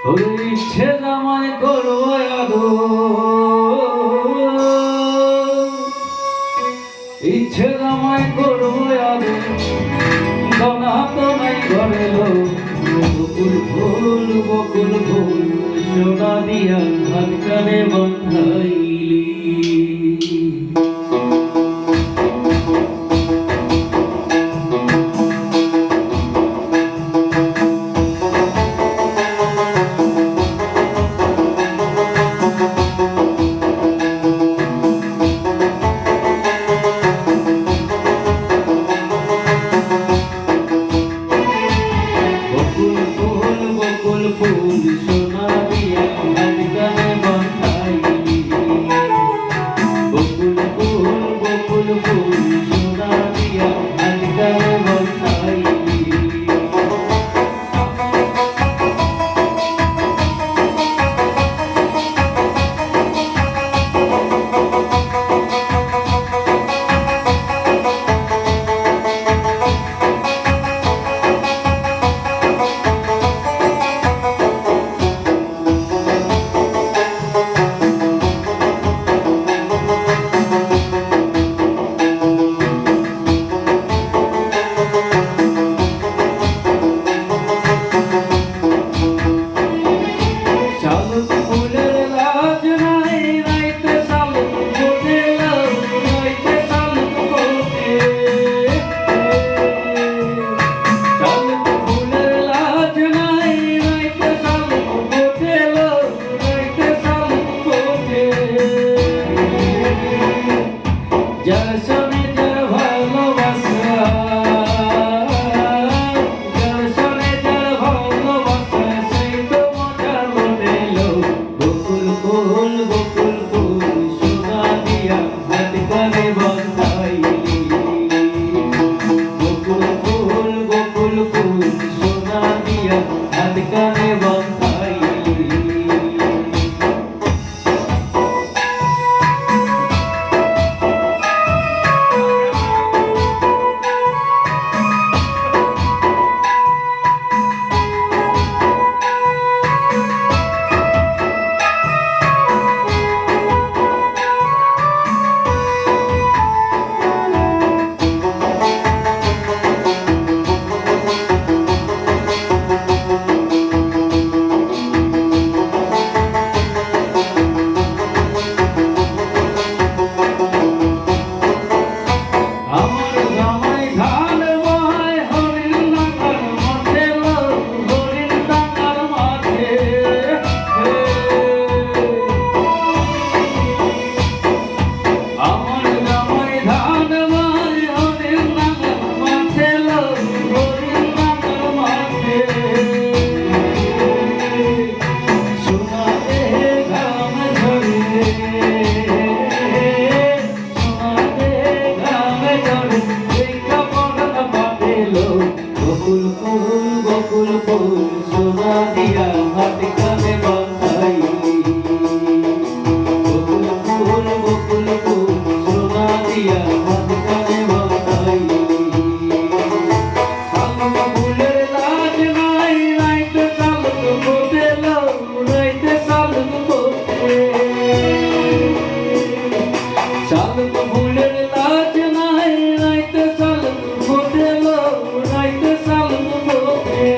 ওই ইচ্ছে জামায় করো ইচ্ছে জামায় করো দনা তো নাই ঘরে বকুল ফুল বকুল ফুল, সোনা দিয়া হাত কানে বন্ধাই বকুল ফুল Bongo.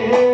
hey.